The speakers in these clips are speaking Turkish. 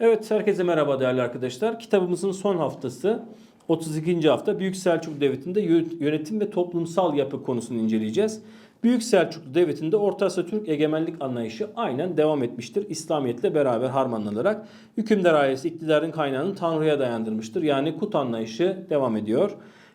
Evet herkese merhaba değerli arkadaşlar. Kitabımızın son haftası 32. hafta Büyük Selçuklu Devleti'nde yö- yönetim ve toplumsal yapı konusunu inceleyeceğiz. Büyük Selçuklu Devleti'nde Orta Asya Türk egemenlik anlayışı aynen devam etmiştir. İslamiyetle beraber harmanlanarak hükümdar ailesi iktidarın kaynağını Tanrı'ya dayandırmıştır. Yani kut anlayışı devam ediyor.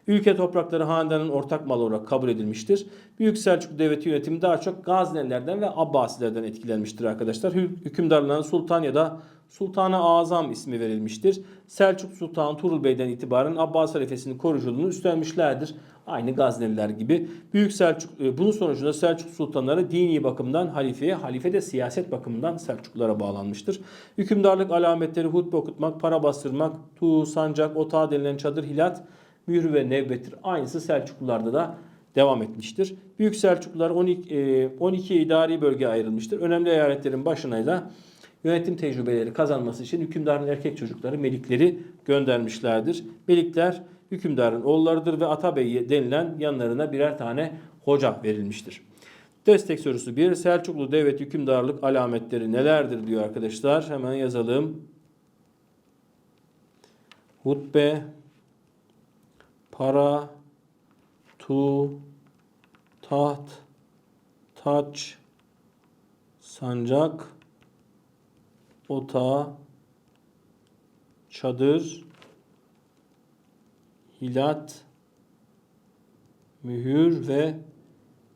Ülke toprakları hanedanın ortak malı olarak kabul edilmiştir. Büyük Selçuklu Devleti yönetimi daha çok Gaznelilerden ve Abbasilerden etkilenmiştir arkadaşlar. Hü- Hükümdarlarına Sultan ya da Sultanı Azam ismi verilmiştir. Selçuk Sultan Tuğrul Bey'den itibaren Abbas halifesinin koruyuculuğunu üstlenmişlerdir. Aynı Gazneliler gibi. Büyük Selçuk e, bunun sonucunda Selçuk sultanları dini bakımdan halifeye, halife de siyaset bakımından Selçuklulara bağlanmıştır. Hükümdarlık alametleri hutbe okutmak, para bastırmak, tuğ, sancak, otağı denilen çadır, hilat, mührü ve nevbettir. Aynısı Selçuklularda da devam etmiştir. Büyük Selçuklular 12, e, 12 idari bölgeye ayrılmıştır. Önemli eyaletlerin başına da yönetim tecrübeleri kazanması için hükümdarın erkek çocukları melikleri göndermişlerdir. Melikler hükümdarın oğullarıdır ve Atabey denilen yanlarına birer tane hoca verilmiştir. Destek sorusu 1. Selçuklu devlet hükümdarlık alametleri nelerdir diyor arkadaşlar. Hemen yazalım. Hutbe, para, tu, taht, taç, sancak, otağı, çadır, hilat, mühür ve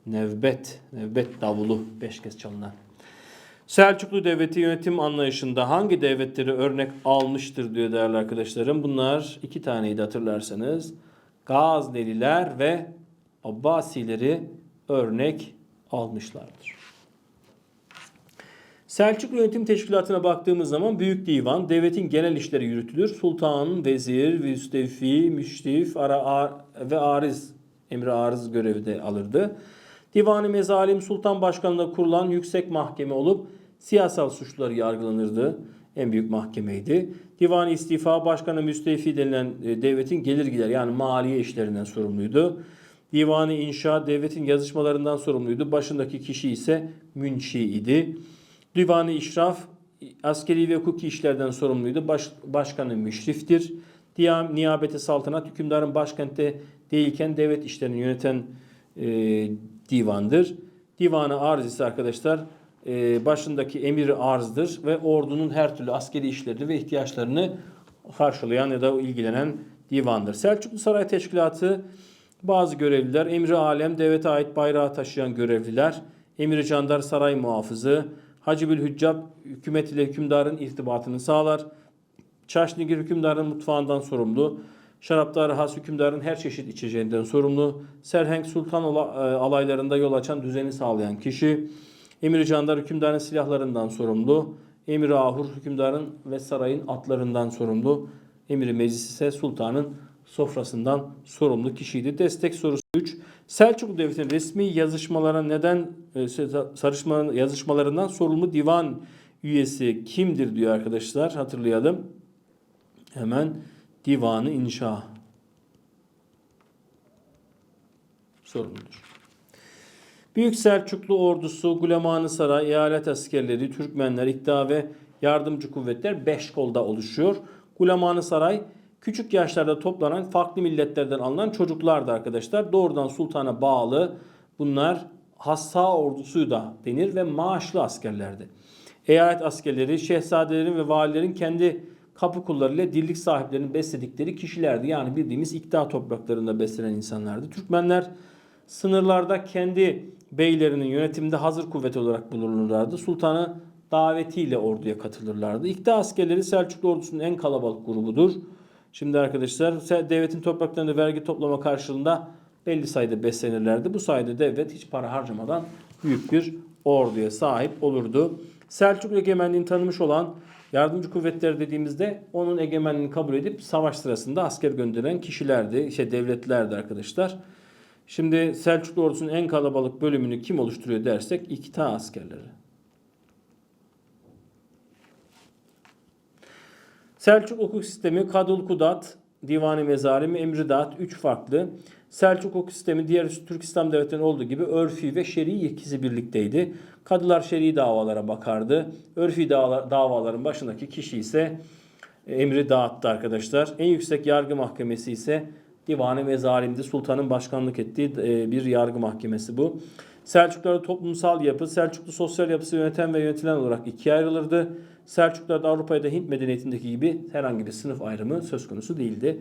nevbet. Nevbet davulu beş kez çalınan. Selçuklu Devleti yönetim anlayışında hangi devletleri örnek almıştır diyor değerli arkadaşlarım. Bunlar iki taneydi hatırlarsanız. Gazneliler ve Abbasileri örnek almışlardır. Selçuklu Yönetim Teşkilatı'na baktığımız zaman Büyük Divan, devletin genel işleri yürütülür. Sultan, vezir, müstefi, müştif ara, ar- ve ariz, emri arız görevi de alırdı. Divanı Mezalim Sultan Başkanlığı'nda kurulan yüksek mahkeme olup siyasal suçları yargılanırdı. En büyük mahkemeydi. Divan İstifa Başkanı Müstefi denilen e, devletin gelir gider yani maliye işlerinden sorumluydu. Divanı İnşa devletin yazışmalarından sorumluydu. Başındaki kişi ise münşi idi. Divanı İşraf askeri ve hukuki işlerden sorumluydu. Baş, başkanı müşriftir. Diya, niyabeti saltanat hükümdarın başkentte değilken devlet işlerini yöneten e, divandır. Divanı arz ise arkadaşlar e, başındaki emir arzdır ve ordunun her türlü askeri işlerini ve ihtiyaçlarını karşılayan ya da ilgilenen divandır. Selçuklu Saray Teşkilatı bazı görevliler, emri alem, devlete ait bayrağı taşıyan görevliler, emri candar saray muhafızı, Hacibül Hüccab hükümet ile hükümdarın irtibatını sağlar. Çaşnigir hükümdarın mutfağından sorumlu. Şaraptar has hükümdarın her çeşit içeceğinden sorumlu. Serhenk sultan e, alaylarında yol açan düzeni sağlayan kişi. Emir Candar hükümdarın silahlarından sorumlu. Emir Ahur hükümdarın ve sarayın atlarından sorumlu. Emir Meclis ise sultanın sofrasından sorumlu kişiydi. Destek sorusu 3. Selçuklu Devleti'nin resmi yazışmalara neden e, sarışma yazışmalarından sorumlu divan üyesi kimdir diyor arkadaşlar. Hatırlayalım. Hemen divanı inşa sorumludur. Büyük Selçuklu ordusu, Gulemanı Saray, eyalet askerleri, Türkmenler, İkta ve yardımcı kuvvetler 5 kolda oluşuyor. Gulemanı Saray küçük yaşlarda toplanan farklı milletlerden alınan çocuklardı arkadaşlar. Doğrudan sultana bağlı bunlar hassa ordusu da denir ve maaşlı askerlerdi. Eyalet askerleri, şehzadelerin ve valilerin kendi kapı kullarıyla dirlik sahiplerinin besledikleri kişilerdi. Yani bildiğimiz ikta topraklarında beslenen insanlardı. Türkmenler sınırlarda kendi beylerinin yönetiminde hazır kuvvet olarak bulunurlardı. Sultanı davetiyle orduya katılırlardı. İkta askerleri Selçuklu ordusunun en kalabalık grubudur. Şimdi arkadaşlar devletin topraklarında vergi toplama karşılığında belli sayıda beslenirlerdi. Bu sayede devlet hiç para harcamadan büyük bir orduya sahip olurdu. Selçuklu egemenliğini tanımış olan yardımcı kuvvetler dediğimizde onun egemenliğini kabul edip savaş sırasında asker gönderen kişilerdi, işte devletlerdi arkadaşlar. Şimdi Selçuklu ordusunun en kalabalık bölümünü kim oluşturuyor dersek İkta askerleri. Selçuk hukuk sistemi Kadul Kudat Divani Mezalimi, Emri Dağıt 3 farklı. Selçuk hukuk sistemi diğer Türk İslam devletlerinin olduğu gibi örfi ve şer'i ikisi birlikteydi. Kadılar şer'i davalara bakardı. Örfi dava- davaların başındaki kişi ise emri dağıttı arkadaşlar. En yüksek yargı mahkemesi ise Divan-ı Mezalim'di. Sultanın başkanlık ettiği e, bir yargı mahkemesi bu. Selçuklularda toplumsal yapı, Selçuklu sosyal yapısı yöneten ve yönetilen olarak ikiye ayrılırdı. Selçuklularda Avrupa'ya da Hint medeniyetindeki gibi herhangi bir sınıf ayrımı söz konusu değildi.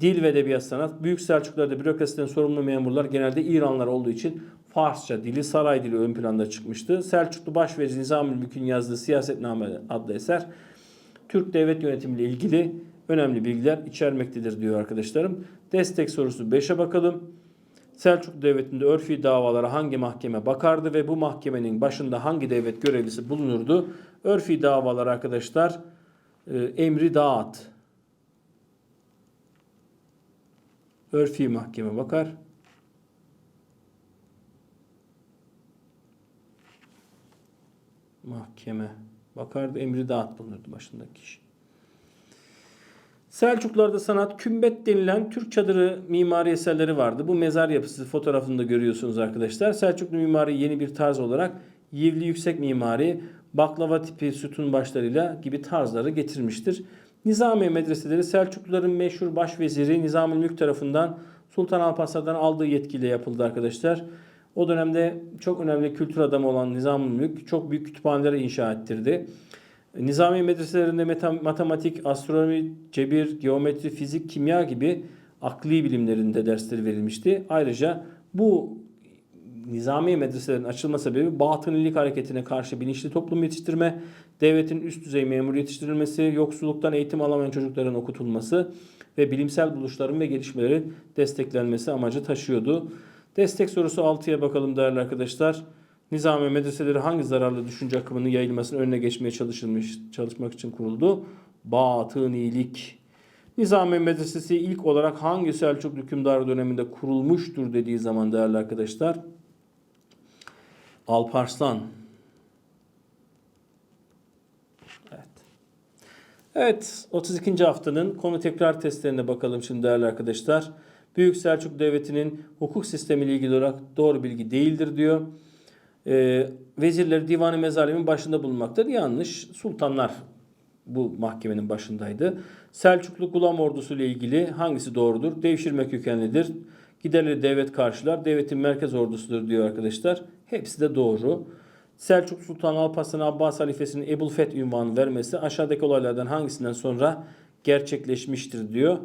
Dil ve edebiyat sanat. Büyük Selçuklularda bürokrasiden sorumlu memurlar genelde İranlılar olduğu için Farsça dili, saray dili ön planda çıkmıştı. Selçuklu Başvezir Nizamül Mülk'ün yazdığı Siyasetname adlı eser Türk devlet yönetimiyle ilgili önemli bilgiler içermektedir diyor arkadaşlarım. Destek sorusu 5'e bakalım. Selçuklu Devleti'nde örfi davalara hangi mahkeme bakardı ve bu mahkemenin başında hangi devlet görevlisi bulunurdu? Örfi davalar arkadaşlar e, emri dağıt. Örfi mahkeme bakar. Mahkeme bakardı. Emri dağıt bulunurdu başındaki kişi. Selçuklularda sanat kümbet denilen Türk çadırı mimari eserleri vardı. Bu mezar yapısı fotoğrafında görüyorsunuz arkadaşlar. Selçuklu mimari yeni bir tarz olarak yivli yüksek mimari, baklava tipi sütun başlarıyla gibi tarzları getirmiştir. Nizami medreseleri Selçukluların meşhur başveziri Nizamül Mülk tarafından Sultan Alparslan'dan aldığı yetkiyle yapıldı arkadaşlar. O dönemde çok önemli kültür adamı olan Nizamül Mülk çok büyük kütüphaneleri inşa ettirdi. Nizami medreselerinde matematik, astronomi, cebir, geometri, fizik, kimya gibi akli bilimlerinde dersleri verilmişti. Ayrıca bu nizami medreselerin açılma sebebi batınilik hareketine karşı bilinçli toplum yetiştirme, devletin üst düzey memur yetiştirilmesi, yoksulluktan eğitim alamayan çocukların okutulması ve bilimsel buluşların ve gelişmelerin desteklenmesi amacı taşıyordu. Destek sorusu 6'ya bakalım değerli arkadaşlar. Nizami medreseleri hangi zararlı düşünce akımının yayılmasının önüne geçmeye çalışılmış, çalışmak için kuruldu? Batınilik. Nizami Medresesi ilk olarak hangi Selçuklu hükümdarı döneminde kurulmuştur dediği zaman değerli arkadaşlar. Alparslan. Evet. Evet, 32. haftanın konu tekrar testlerine bakalım şimdi değerli arkadaşlar. Büyük Selçuk Devleti'nin hukuk sistemiyle ilgili olarak doğru bilgi değildir diyor. Ee, vezirleri divanı mezalimin başında bulunmaktadır. Yanlış. Sultanlar bu mahkemenin başındaydı. Selçuklu Gulam ordusu ile ilgili hangisi doğrudur? Devşirme kökenlidir. Giderleri devlet karşılar. Devletin merkez ordusudur diyor arkadaşlar. Hepsi de doğru. Selçuk Sultan Alparslan Abbas halifesinin Ebul Feth ünvanı vermesi aşağıdaki olaylardan hangisinden sonra gerçekleşmiştir diyor.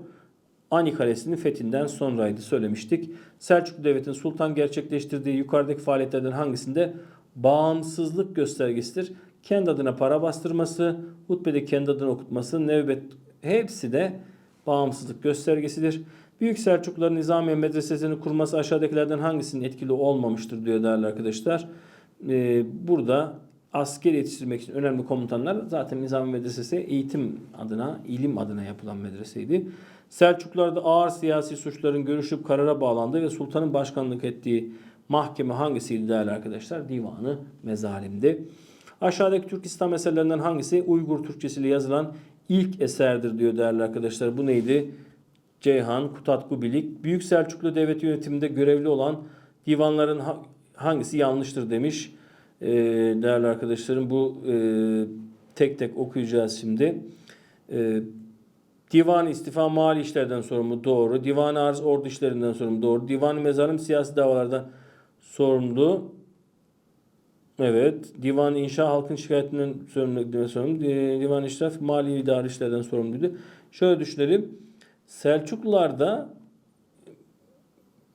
Ani Kalesi'nin fethinden sonraydı söylemiştik. Selçuklu Devleti'nin sultan gerçekleştirdiği yukarıdaki faaliyetlerden hangisinde bağımsızlık göstergesidir? Kendi adına para bastırması, hutbede kendi adına okutması, nevbet hepsi de bağımsızlık göstergesidir. Büyük Selçukluların Nizamiye Medresesi'ni kurması aşağıdakilerden hangisinin etkili olmamıştır diyor değerli arkadaşlar. Ee, burada asker yetiştirmek için önemli komutanlar zaten Nizami Medresesi eğitim adına, ilim adına yapılan medreseydi. Selçuklularda ağır siyasi suçların görüşüp karara bağlandığı ve sultanın başkanlık ettiği mahkeme hangisiydi değerli arkadaşlar? Divanı Mezalim'di. Aşağıdaki Türk İslam eserlerinden hangisi Uygur Türkçesiyle yazılan ilk eserdir diyor değerli arkadaşlar. Bu neydi? Ceyhan, Kutatku Bilik. Büyük Selçuklu Devlet yönetiminde görevli olan divanların ha- hangisi yanlıştır demiş. Ee, değerli arkadaşlarım bu e, tek tek okuyacağız şimdi. Ee, Divan istifa mali işlerden sorumlu doğru. Divan arz ordu işlerinden sorumlu doğru. Divan mezarım siyasi davalardan sorumlu. Evet. Divan inşa halkın şikayetinden sorumlu. sorumlu. Di- Divan işraf mali idari işlerden sorumluydu. Şöyle düşünelim. Selçuklularda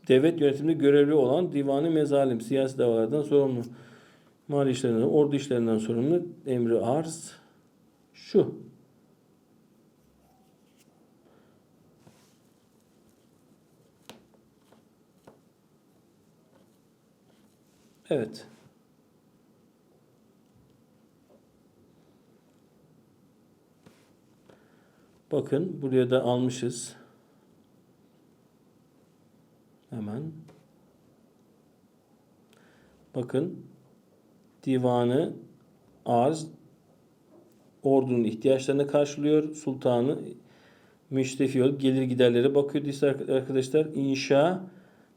devlet yönetiminde görevli olan divanı mezalim siyasi davalardan sorumlu. Mali işlerinden, ordu işlerinden sorumlu. Emri arz şu. Evet. Bakın buraya da almışız. Hemen. Bakın divanı arz ordunun ihtiyaçlarını karşılıyor. Sultanı Müştefi olup gelir giderlere bakıyordu arkadaşlar. İnşa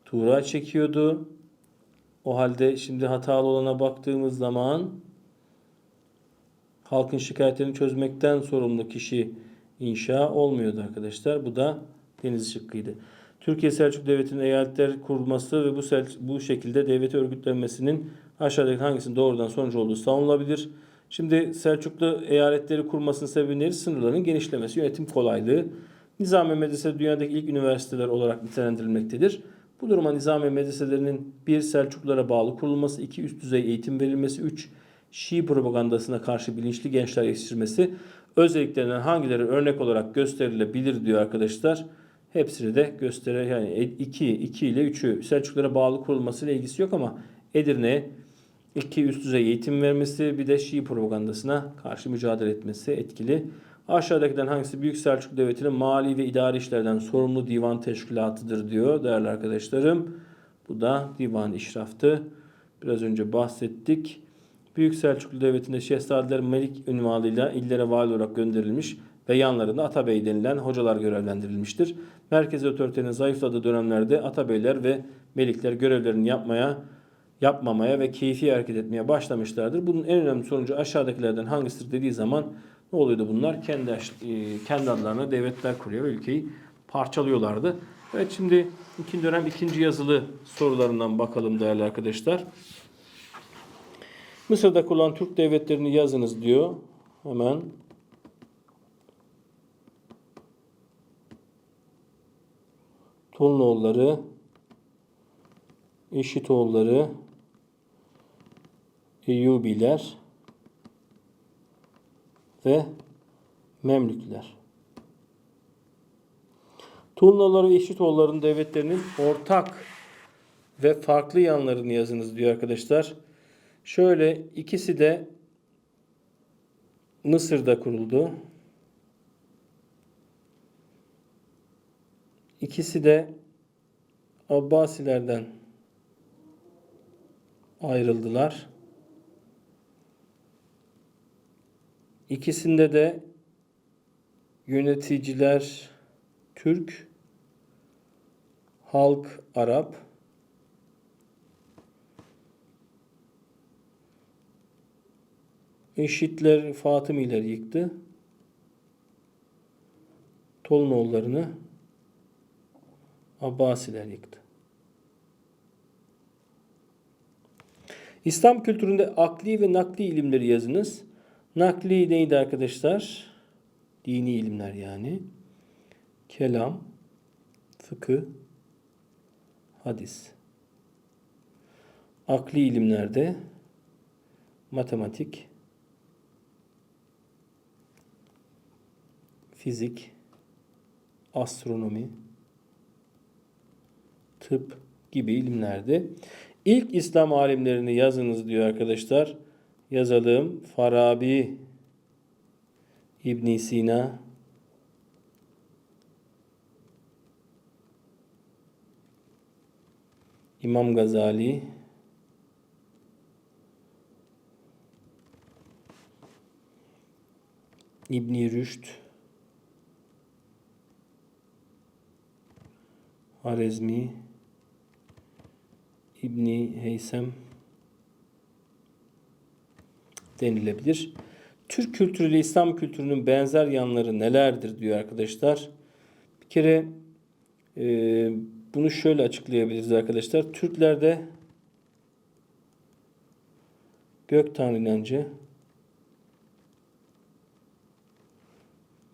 Tuğra çekiyordu. O halde şimdi hatalı olana baktığımız zaman halkın şikayetlerini çözmekten sorumlu kişi inşa olmuyordu arkadaşlar. Bu da deniz şıkkıydı. Türkiye Selçuk Devleti'nin eyaletler kurması ve bu bu şekilde devleti örgütlenmesinin aşağıdaki hangisinin doğrudan sonucu olduğu savunulabilir. Şimdi Selçuklu eyaletleri kurmasının sebebi nedir? Sınırların genişlemesi, yönetim kolaylığı. Nizami medrese dünyadaki ilk üniversiteler olarak nitelendirilmektedir. Bu duruma Nizami medreselerinin bir Selçuklulara bağlı kurulması, iki üst düzey eğitim verilmesi, üç Şii propagandasına karşı bilinçli gençler yetiştirmesi özelliklerinden hangileri örnek olarak gösterilebilir diyor arkadaşlar. Hepsini de göstere yani 2 2 ile 3'ü Selçuklulara bağlı kurulmasıyla ilgisi yok ama Edirne'ye iki üst düzey eğitim vermesi bir de Şii propagandasına karşı mücadele etmesi etkili. Aşağıdakilerden hangisi Büyük Selçuklu Devleti'nin mali ve idari işlerden sorumlu divan teşkilatıdır diyor değerli arkadaşlarım. Bu da divan işraftı. Biraz önce bahsettik. Büyük Selçuklu Devleti'nde şehzadeler Melik ünvanıyla illere vali olarak gönderilmiş ve yanlarında Atabey denilen hocalar görevlendirilmiştir. Merkezi otoritenin zayıfladığı dönemlerde Atabeyler ve Melikler görevlerini yapmaya, yapmamaya ve keyfi hareket etmeye başlamışlardır. Bunun en önemli sonucu aşağıdakilerden hangisidir dediği zaman ne oluyordu bunlar? Kendi e, kendi adlarına devletler kuruyor ve ülkeyi parçalıyorlardı. Evet şimdi ikinci dönem ikinci yazılı sorularından bakalım değerli arkadaşlar. Mısır'da kurulan Türk devletlerini yazınız diyor. Hemen. Tolnoğulları, Eşitoğulları, Eyyubiler ve Memlükler. Tulnalılar ve Eşitoğulların devletlerinin ortak ve farklı yanlarını yazınız diyor arkadaşlar. Şöyle ikisi de Mısır'da kuruldu. İkisi de Abbasilerden ayrıldılar. İkisinde de yöneticiler Türk, halk Arap. Eşitler Fatımiler yıktı. Tolunoğullarını Abbasiler yıktı. İslam kültüründe akli ve nakli ilimleri yazınız. Nakli neydi arkadaşlar? Dini ilimler yani. Kelam, fıkıh, hadis. Akli ilimlerde matematik, fizik, astronomi, tıp gibi ilimlerde ilk İslam alimlerini yazınız diyor arkadaşlar. Yazalım. Farabi, İbn Sina, İmam Gazali, İbn Rüşd, Harezmi, İbni Heysem denilebilir. Türk kültürü ile İslam kültürünün benzer yanları nelerdir diyor arkadaşlar. Bir kere e, bunu şöyle açıklayabiliriz arkadaşlar. Türklerde gök tanrı inancı,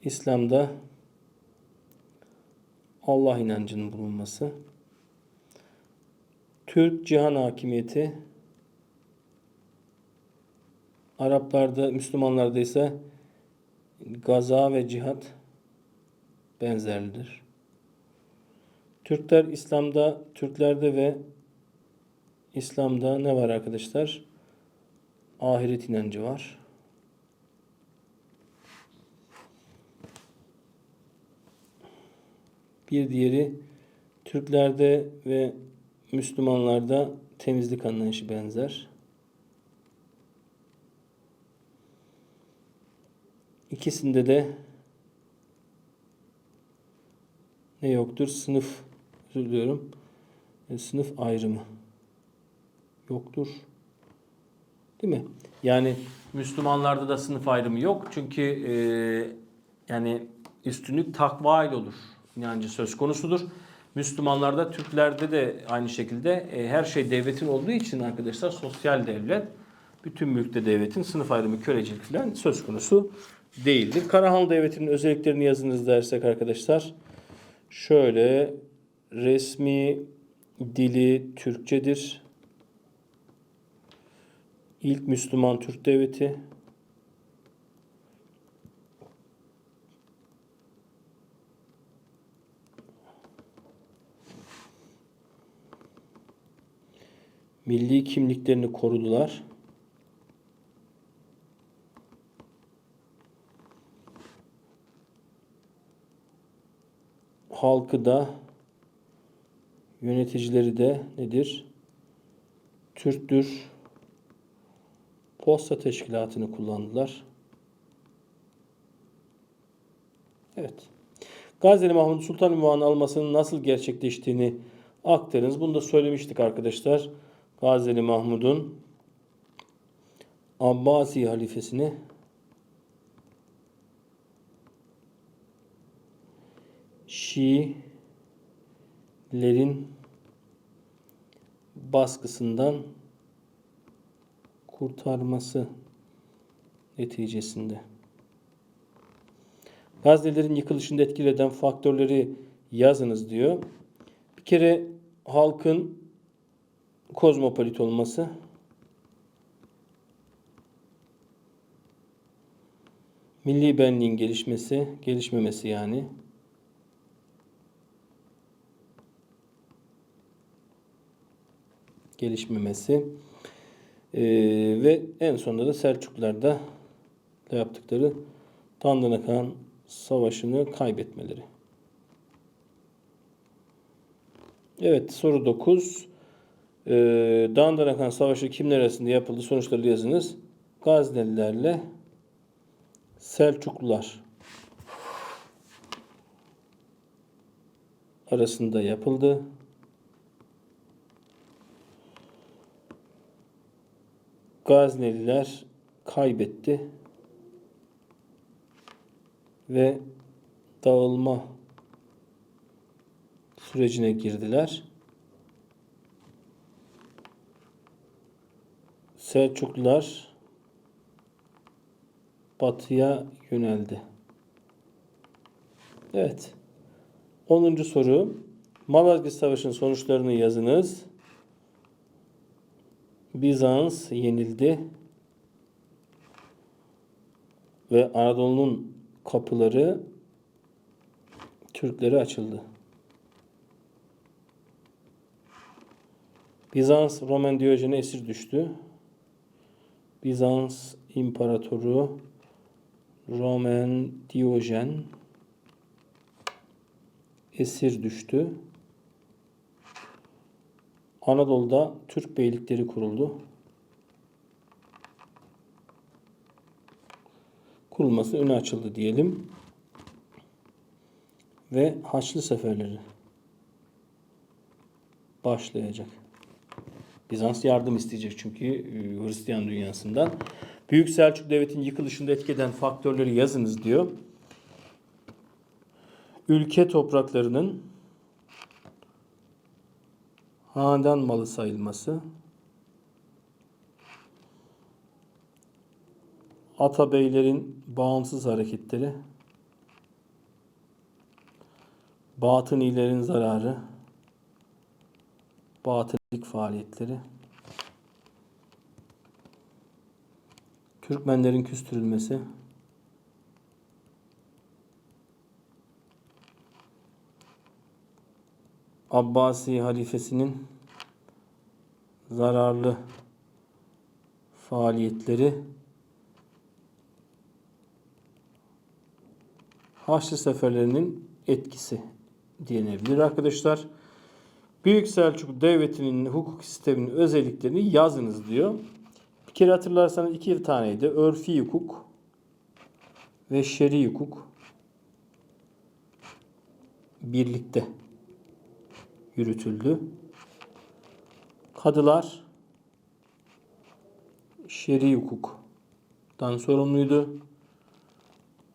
İslam'da Allah inancının bulunması, Türk cihan hakimiyeti, Araplarda, Müslümanlarda ise gaza ve cihat benzerlidir. Türkler İslam'da, Türklerde ve İslam'da ne var arkadaşlar? Ahiret inancı var. Bir diğeri Türklerde ve Müslümanlarda temizlik anlayışı benzer. İkisinde de ne yoktur? Sınıf özür. E, sınıf ayrımı yoktur. Değil mi? Yani Müslümanlarda da sınıf ayrımı yok. Çünkü e, yani üstünlük takva ile olur. İnancı söz konusudur. Müslümanlarda, Türklerde de aynı şekilde e, her şey devletin olduğu için arkadaşlar sosyal devlet, bütün mülkte devletin sınıf ayrımı, kölecilik falan söz konusu değildir. Karahanlı Devleti'nin özelliklerini yazınız dersek arkadaşlar. Şöyle resmi dili Türkçedir. İlk Müslüman Türk devleti. Milli kimliklerini korudular. Halkı da yöneticileri de nedir? Türktür. Posta teşkilatını kullandılar. Evet. Gazneli Mahmut Sultan ünvanı almasının nasıl gerçekleştiğini aktarınız. Bunu da söylemiştik arkadaşlar. Gazneli Mahmud'un Abbasi halifesini Şiilerin baskısından kurtarması neticesinde. Gaznelerin yıkılışında etkili eden faktörleri yazınız diyor. Bir kere halkın kozmopolit olması. Milli benliğin gelişmesi, gelişmemesi yani. Gelişmemesi. Ee, ve en sonunda da Selçuklularda yaptıkları Dandanakan Savaşı'nı kaybetmeleri. Evet soru 9. Ee, Dandanakan Savaşı kimler arasında yapıldı? Sonuçları yazınız. Gaznelilerle Selçuklular arasında yapıldı. Gazneliler kaybetti ve dağılma sürecine girdiler. Selçuklular batıya yöneldi. Evet. 10. soru. Malazgirt Savaşı'nın sonuçlarını yazınız. Bizans yenildi ve Anadolu'nun kapıları Türklere açıldı. Bizans Roman Diyojen'e esir düştü. Bizans İmparatoru Roman Diyojen esir düştü. Anadolu'da Türk beylikleri kuruldu. Kurulması öne açıldı diyelim. Ve Haçlı seferleri başlayacak. Bizans yardım isteyecek çünkü e, Hristiyan dünyasından. Büyük Selçuk Devleti'nin yıkılışında etki eden faktörleri yazınız diyor. Ülke topraklarının hanedan malı sayılması, Atabeylerin bağımsız hareketleri, Batınilerin zararı, Batınilik faaliyetleri, Türkmenlerin küstürülmesi, Abbasi halifesinin zararlı faaliyetleri Haçlı seferlerinin etkisi denilebilir arkadaşlar. Büyük Selçuk Devleti'nin hukuk sisteminin özelliklerini yazınız diyor. Bir kere hatırlarsanız iki taneydi. Örfi hukuk ve şer'i hukuk. birlikte yürütüldü. Kadılar şer'i hukuktan sorumluydu.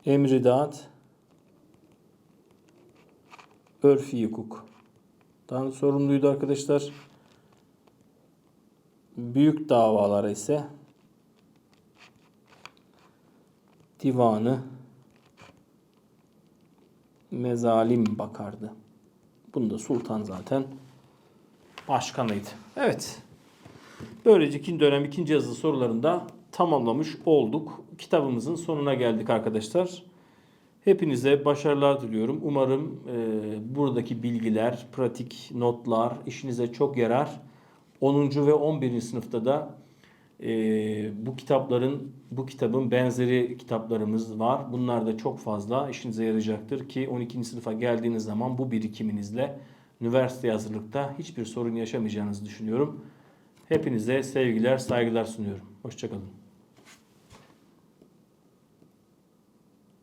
Emridat örfi hukuktan sorumluydu arkadaşlar. Büyük davalara ise divanı mezalim bakardı. Bunda sultan zaten başkanıydı. Evet. Böylece ikinci dönem ikinci yazılı sorularında tamamlamış olduk. Kitabımızın sonuna geldik arkadaşlar. Hepinize başarılar diliyorum. Umarım e, buradaki bilgiler, pratik notlar işinize çok yarar. 10. ve 11. sınıfta da e, bu kitapların, bu kitabın benzeri kitaplarımız var. Bunlar da çok fazla işinize yarayacaktır ki 12. sınıfa geldiğiniz zaman bu birikiminizle üniversite hazırlıkta hiçbir sorun yaşamayacağınızı düşünüyorum. Hepinize sevgiler, saygılar sunuyorum. Hoşçakalın.